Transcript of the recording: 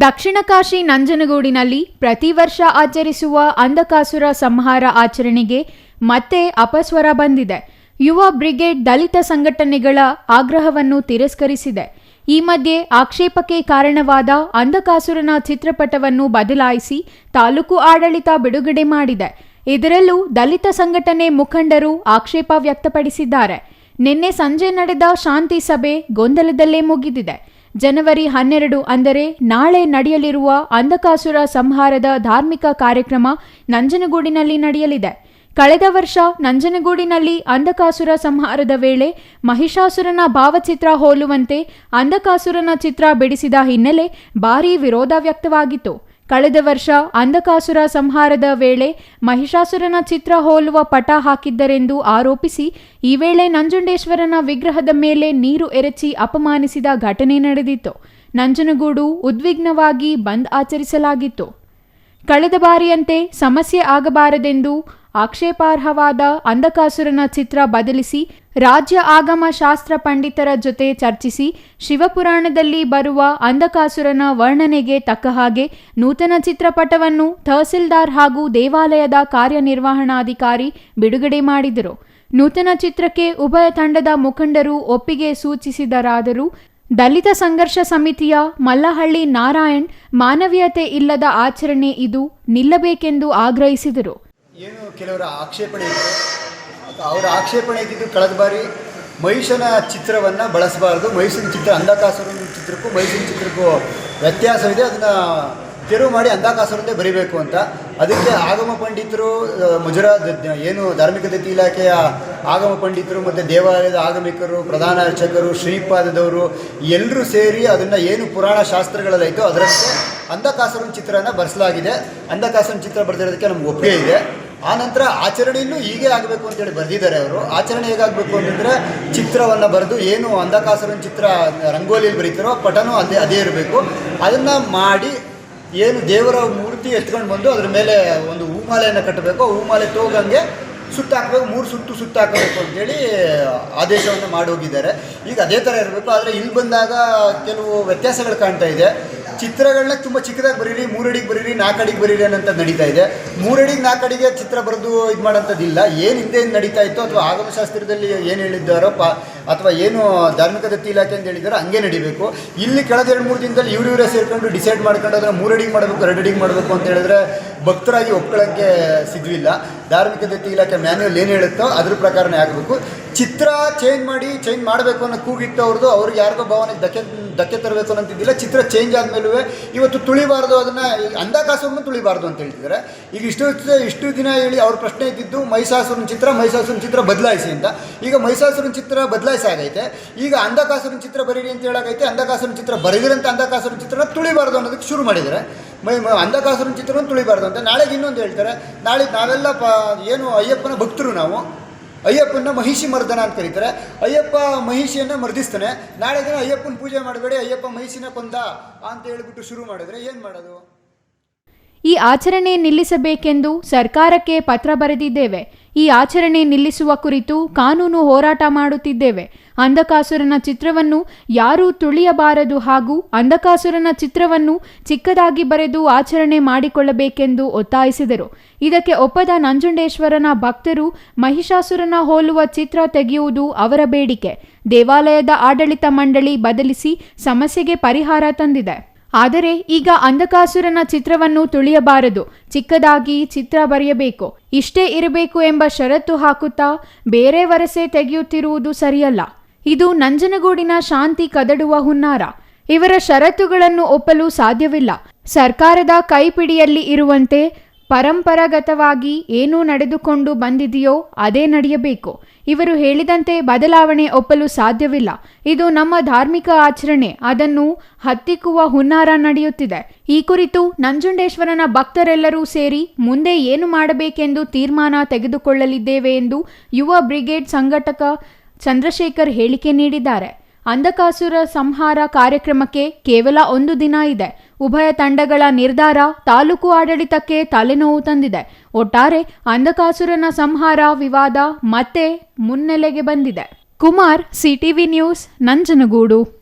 ದಕ್ಷಿಣ ಕಾಶಿ ನಂಜನಗೂಡಿನಲ್ಲಿ ಪ್ರತಿ ವರ್ಷ ಆಚರಿಸುವ ಅಂಧಕಾಸುರ ಸಂಹಾರ ಆಚರಣೆಗೆ ಮತ್ತೆ ಅಪಸ್ವರ ಬಂದಿದೆ. ಯುವ ಬ್ರಿಗೇಡ್ ದಲಿತ ಸಂಘಟನೆಗಳ ಆಗ್ರಹವನ್ನು ತಿರಸ್ಕರಿಸಿದೆ. ಈ ಮಧ್ಯೆ ಆಕ್ಷೇಪಕ್ಕೆ ಕಾರಣವಾದ ಅಂಧಕಾಸುರನ ಚಿತ್ರಪಟವನ್ನು ಬದಲಾಯಿಸಿ ತಾಲೂಕು ಆಡಳಿತ ಬಿಡುಗಡೆ ಮಾಡಿದೆ. ಇದರಲ್ಲೂ ದಲಿತ ಸಂಘಟನೆ ಮುಖಂಡರು ಆಕ್ಷೇಪ ವ್ಯಕ್ತಪಡಿಸಿದ್ದಾರೆ. ನಿನ್ನೆ ಸಂಜೆ ನಡೆದ ಶಾಂತಿ ಸಭೆ ಗೊಂದಲದಲ್ಲೇ ಮುಗಿದಿದೆ. ಜನವರಿ ಹನ್ನೆರಡು ಅಂದರೆ ನಾಳೆ ನಡೆಯಲಿರುವ ಅಂಧಕಾಸುರ ಸಂಹಾರದ ಧಾರ್ಮಿಕ ಕಾರ್ಯಕ್ರಮ ನಂಜನಗೂಡಿನಲ್ಲಿ ನಡೆಯಲಿದೆ. ಕಳೆದ ವರ್ಷ ನಂಜನಗೂಡಿನಲ್ಲಿ ಅಂಧಕಾಸುರ ಸಂಹಾರದ ವೇಳೆ ಮಹಿಷಾಸುರನ ಭಾವಚಿತ್ರ ಹೋಲುವಂತೆ ಅಂಧಕಾಸುರನ ಚಿತ್ರ ಬಿಡಿಸಿದ ಹಿನ್ನೆಲೆ ಭಾರೀ ವಿರೋಧ ವ್ಯಕ್ತವಾಗಿತ್ತು. ಕಳೆದ ವರ್ಷ ಅಂಧಕಾಸುರ ಸಂಹಾರದ ವೇಳೆ ಮಹಿಷಾಸುರನ ಚಿತ್ರ ಹೋಲುವ ಪಟ ಹಾಕಿದ್ದರೆಂದು ಆರೋಪಿಸಿ ಈ ವೇಳೆ ನಂಜುಂಡೇಶ್ವರನ ವಿಗ್ರಹದ ಮೇಲೆ ನೀರು ಎರಚಿ ಅಪಮಾನಿಸಿದ ಘಟನೆ ನಡೆದಿತ್ತು. ನಂಜನಗೂಡು ಉದ್ವಿಗ್ನವಾಗಿ ಬಂದ್ ಆಚರಿಸಲಾಗಿತ್ತು. ಕಳೆದ ಬಾರಿಯಂತೆ ಸಮಸ್ಯೆ ಆಗಬಾರದೆಂದು ಆಕ್ಷೇಪಾರ್ಹವಾದ ಅಂಧಕಾಸುರನ ಚಿತ್ರ ಬದಲಿಸಿ ರಾಜ್ಯ ಆಗಮ ಶಾಸ್ತ್ರ ಪಂಡಿತರ ಜೊತೆ ಚರ್ಚಿಸಿ ಶಿವಪುರಾಣದಲ್ಲಿ ಬರುವ ಅಂಧಕಾಸುರನ ವರ್ಣನೆಗೆ ತಕ್ಕ ಹಾಗೆ ನೂತನ ಚಿತ್ರಪಟವನ್ನು ತಹಸೀಲ್ದಾರ್ ಹಾಗೂ ದೇವಾಲಯದ ಕಾರ್ಯನಿರ್ವಹಣಾಧಿಕಾರಿ ಬಿಡುಗಡೆ ಮಾಡಿದರು. ನೂತನ ಚಿತ್ರಕ್ಕೆ ಉಭಯ ತಂಡದ ಮುಖಂಡರು ಒಪ್ಪಿಗೆ ಸೂಚಿಸಿದರಾದರೂ ದಲಿತ ಸಂಘರ್ಷ ಸಮಿತಿಯ ಮಲ್ಲಹಳ್ಳಿ ನಾರಾಯಣ್ ಮಾನವೀಯತೆ ಇಲ್ಲದ ಆಚರಣೆ ಇದು ನಿಲ್ಲಬೇಕೆಂದು ಆಗ್ರಹಿಸಿದರು. ಏನು ಕೆಲವರ ಆಕ್ಷೇಪಣೆ ಅವರ ಆಕ್ಷೇಪಣೆ ಇದ್ದಿದ್ದು ಕಳೆದ ಬಾರಿ ಮಹಿಷನ ಚಿತ್ರವನ್ನು ಬಳಸಬಾರ್ದು. ಮೈಸೂರಿನ ಚಿತ್ರ ಅಂಧಕಾಸುರನ ಚಿತ್ರಕ್ಕೂ ಮಹಿಷನ ಚಿತ್ರಕ್ಕೂ ವ್ಯತ್ಯಾಸವಿದೆ. ಅದನ್ನು ತೆರವು ಮಾಡಿ ಅಂಧಕಾಸುರನ್ನೇ ಬರಿಬೇಕು ಅಂತ. ಅದಕ್ಕೆ ಆಗಮ ಪಂಡಿತರು ಮುಜರಾ ಏನು ಧಾರ್ಮಿಕ ದತ್ತಿ ಇಲಾಖೆಯ ಆಗಮ ಪಂಡಿತರು ಮತ್ತು ದೇವಾಲಯದ ಆಗಮಿಕರು, ಪ್ರಧಾನ ಅರ್ಚಕರು, ಶ್ರೀಪಾದದವರು ಎಲ್ಲರೂ ಸೇರಿ ಅದನ್ನು ಏನು ಪುರಾಣ ಶಾಸ್ತ್ರಗಳಲ್ಲೈತೋ ಅದರಂತೆ ಅಂಧಕಾಸುರನ ಚಿತ್ರನ ಬರೆಸಲಾಗಿದೆ. ಅಂಧಕಾಸುರನ ಚಿತ್ರ ಬರೆದಿರೋದಕ್ಕೆ ನಮ್ಗೆ ಒಪ್ಪಿಗೆ ಇದೆ. ಆ ನಂತರ ಆಚರಣೆಯನ್ನು ಹೀಗೆ ಆಗಬೇಕು ಅಂತೇಳಿ ಬರೆದಿದ್ದಾರೆ ಅವರು. ಆಚರಣೆ ಹೇಗಾಗಬೇಕು ಅಂತಂದರೆ ಚಿತ್ರವನ್ನು ಬರೆದು ಏನು ಅಂಧಕಾಸುರನ ಚಿತ್ರ ರಂಗೋಲಿಯಲ್ಲಿ ಬರೀತಾರೋ ಪಟನೂ ಅದೇ ಅದೇ ಇರಬೇಕು. ಅದನ್ನು ಮಾಡಿ ಏನು ದೇವರ ಮೂರ್ತಿ ಎತ್ಕೊಂಡು ಬಂದು ಅದ್ರ ಮೇಲೆ ಒಂದು ಹೂಮಾಲೆಯನ್ನು ಕಟ್ಟಬೇಕು. ಹೂಮಾಲೆ ತೋಗಂಗೆ ಸುತ್ತ ಹಾಕಬೇಕು. ಮೂರು ಸುತ್ತು ಸುತ್ತ ಹಾಕಬೇಕು ಅಂತೇಳಿ ಆದೇಶವನ್ನು ಮಾಡಿ ಹೋಗಿದ್ದಾರೆ. ಈಗ ಅದೇ ಥರ ಇರಬೇಕು. ಆದರೆ ಇಲ್ಲಿ ಬಂದಾಗ ಕೆಲವು ವ್ಯತ್ಯಾಸಗಳು ಕಾಣ್ತಾ ಇದೆ. ಚಿತ್ರಗಳನ್ನ ತುಂಬ ಚಿಕ್ಕದಾಗಿ ಬರೀರಿ, ಮೂರಡಿಗೆ ಬರೀರಿ ನಾಲ್ಕಡಿಗೆ ಬರೀರಿ ಅನ್ನೋಂಥ ನಡೀತಾ ಇದೆ. ಮೂರಡಿಗೆ ನಾಲ್ಕಡಿಗೆ ಚಿತ್ರ ಬರೆದು ಇದು ಮಾಡೋಂಥದ್ದಿಲ್ಲ ಏನು ಹಿಂದೆ ನಡೀತಾ ಇತ್ತು ಅಥವಾ ಆಗಮಶಾಸ್ತ್ರದಲ್ಲಿ ಏನು ಹೇಳಿದ್ದಾರೋ ಪ ಅಥವಾ ಏನು ಧಾರ್ಮಿಕ ದತ್ತಿ ಇಲಾಖೆ ಅಂತ ಹೇಳಿದ್ರೆ ಹಂಗೆ ನಡಿಬೇಕು. ಇಲ್ಲಿ ಕಳೆದ ಎರಡು ಮೂರು ದಿನದಲ್ಲಿ ಇವ್ರು ಇವರೇ ಸೇರ್ಕೊಂಡು ಡಿಸೈಡ್ ಮಾಡ್ಕೊಂಡು ಅದನ್ನು ಮೂರು ಅಡಿಗೆ ಮಾಡಬೇಕು, ಎರಡು ಅಡಿಗೆ ಮಾಡಬೇಕು ಅಂತ ಹೇಳಿದ್ರೆ ಭಕ್ತರಾಗಿ ಒಪ್ಕೊಳ್ಳೋಕ್ಕೆ ಸಿದ್ವಿಲ್ಲ ಧಾರ್ಮಿಕ ದತ್ತಿ ಇಲಾಖೆ ಮ್ಯಾನ್ಯಲ್ ಏನು ಹೇಳುತ್ತೋ ಅದ್ರ ಪ್ರಕಾರನೇ ಆಗಬೇಕು. ಚಿತ್ರ ಚೇಂಜ್ ಮಾಡಿ ಚೇಂಜ್ ಮಾಡಬೇಕು ಅನ್ನೋ ಕೂಗಿತ್ತು ಅವ್ರದ್ದು, ಅವ್ರಿಗೆ ಯಾರಿಗೋ ಭಾವನೆಗೆ ಧಕ್ಕೆ ಧಕ್ಕೆ ತರಬೇಕು ಅನ್ನೋಂತಿದ್ದಿಲ್ಲ. ಚಿತ್ರ ಚೇಂಜ್ ಆದಮೇಲೂ ಇವತ್ತು ತುಳಿಬಾರ್ದು, ಅದನ್ನು ಅಂಧಕಾಸುರನ್ನು ತುಳಿಬಾರ್ದು ಅಂತ ಹೇಳ್ತಿದ್ದಾರೆ. ಈಗ ಇಷ್ಟು ಇಷ್ಟು ದಿನ ಹೇಳಿ ಅವ್ರ ಪ್ರಶ್ನೆ ಇದ್ದಿದ್ದು ಮೈಸಾಸುರನ ಚಿತ್ರ ಮೈಸಾಸುರನ ಚಿತ್ರ ಬದಲಾಯಿಸಿ ಅಂತ. ಈಗ ಮೈಸಾಸುರನ ಚಿತ್ರ ಬದಲಾಯಿಸಿ ಆಗೈತೆ ಈಗ ಅಂಧಕಾಸುರನ ಚಿತ್ರ ಬರೀರಿ ಅಂತ ಹೇಳಕೈತೆ ಅಂಧಕಾಸುರನ ಚಿತ್ರ ಬರೆದಿರಂತ ಅಂಧಕಾಸುರನ ಚಿತ್ರನ ತುಳಿಬಾರ್ದು ಅನ್ನೋದಕ್ಕೆ ಶುರು ಮಾಡಿದರೆ ಮೈ ಅಂಧಕಾಸುರನ ಚಿತ್ರನ ತುಳಿಬಾರ್ದು ಅಂತ ನಾಳೆಗೆ ಇನ್ನೊಂದು ಹೇಳ್ತಾರೆ. ನಾಳೆ ನಾವೆಲ್ಲ ಏನು ಅಯ್ಯಪ್ಪನ ಭಕ್ತರು ನಾವು. ಅಯ್ಯಪ್ಪನ ಮಹಿಷಿ ಮರ್ದನ ಅಂತ ಕರೀತಾರೆ. ಅಯ್ಯಪ್ಪ ಮಹಿಷಿಯನ್ನು ಮರ್ದಿಸ್ತಾನೆ. ನಾಳೆ ದಿನ ಅಯ್ಯಪ್ಪನ ಪೂಜೆ ಮಾಡಬೇಡಿ, ಅಯ್ಯಪ್ಪ ಮಹಿಷಿನ ಕೊಂದ ಅಂತ ಹೇಳ್ಬಿಟ್ಟು ಶುರು ಮಾಡಿದ್ರೆ ಏನು ಮಾಡೋದು? ಈ ಆಚರಣೆ ನಿಲ್ಲಿಸಬೇಕೆಂದು ಸರ್ಕಾರಕ್ಕೆ ಪತ್ರ ಬರೆದಿದ್ದೇವೆ. ಈ ಆಚರಣೆ ನಿಲ್ಲಿಸುವ ಕುರಿತು ಕಾನೂನು ಹೋರಾಟ ಮಾಡುತ್ತಿದ್ದೇವೆ. ಅಂಧಕಾಸುರನ ಚಿತ್ರವನ್ನು ಯಾರೂ ತುಳಿಯಬಾರದು ಹಾಗೂ ಅಂಧಕಾಸುರನ ಚಿತ್ರವನ್ನು ಚಿಕ್ಕದಾಗಿ ಬರೆದು ಆಚರಣೆ ಮಾಡಿಕೊಳ್ಳಬೇಕೆಂದು ಒತ್ತಾಯಿಸಿದರು. ಇದಕ್ಕೆ ಒಪ್ಪದ ನಂಜುಂಡೇಶ್ವರನ ಭಕ್ತರು ಮಹಿಷಾಸುರನ ಹೋಲುವ ಚಿತ್ರ ತೆಗೆಯುವುದು ಅವರ ಬೇಡಿಕೆ. ದೇವಾಲಯದ ಆಡಳಿತ ಮಂಡಳಿ ಬದಲಿಸಿ ಸಮಸ್ಯೆಗೆ ಪರಿಹಾರ ತಂದಿದೆ. ಆದರೆ ಈಗ ಅಂಧಕಾಸುರನ ಚಿತ್ರವನ್ನು ತುಳಿಯಬಾರದು. ಚಿಕ್ಕದಾಗಿ ಚಿತ್ರ ಬರೆಯಬೇಕು. ಇಷ್ಟೇ ಇರಬೇಕು ಎಂಬ ಷರತ್ತು ಹಾಕುತ್ತಾ ಬೇರೆ ವರಸೆ ತೆಗೆಯುತ್ತಿರುವುದು ಸರಿಯಲ್ಲ. ಇದು ನಂಜನಗೂಡಿನ ಶಾಂತಿ ಕದಡುವ ಹುನ್ನಾರ. ಇವರ ಷರತ್ತುಗಳನ್ನು ಒಪ್ಪಲು ಸಾಧ್ಯವಿಲ್ಲ. ಸರ್ಕಾರದ ಕೈಪಿಡಿಯಲ್ಲಿ ಇರುವಂತೆ ಪರಂಪರಾಗತವಾಗಿ ಏನು ನಡೆದುಕೊಂಡು ಬಂದಿದೆಯೋ ಅದೇ ನಡೆಯಬೇಕು. ಇವರು ಹೇಳಿದಂತೆ ಬದಲಾವಣೆ ಒಪ್ಪಲು ಸಾಧ್ಯವಿಲ್ಲ. ಇದು ನಮ್ಮ ಧಾರ್ಮಿಕ ಆಚರಣೆ. ಅದನ್ನು ಹತ್ತಿಕ್ಕುವ ಹುನ್ನಾರ ನಡೆಯುತ್ತಿದೆ. ಈ ಕುರಿತು ನಂಜುಂಡೇಶ್ವರನ ಭಕ್ತರೆಲ್ಲರೂ ಸೇರಿ ಮುಂದೆ ಏನು ಮಾಡಬೇಕೆಂದು ತೀರ್ಮಾನ ತೆಗೆದುಕೊಳ್ಳಲಿದ್ದೇವೆ ಎಂದು ಯುವ ಬ್ರಿಗೇಡ್ ಸಂಘಟಕ ಚಂದ್ರಶೇಖರ್ ಹೇಳಿಕೆ ನೀಡಿದ್ದಾರೆ. ಅಂಧಕಾಸುರ ಸಂಹಾರ ಕಾರ್ಯಕ್ರಮಕ್ಕೆ ಕೇವಲ ಒಂದು ದಿನ ಇದೆ. ಉಭಯ ತಂಡಗಳ ನಿರ್ಧಾರ ತಾಲೂಕು ಆಡಳಿತಕ್ಕೆ ತಲೆನೋವು ತಂದಿದೆ. ಒಟ್ಟಾರೆ ಅಂಧಕಾಸುರನ ಸಂಹಾರ ವಿವಾದ ಮತ್ತೆ ಮುನ್ನೆಲೆಗೆ ಬಂದಿದೆ. Kumar, CTV news, Nanjangud.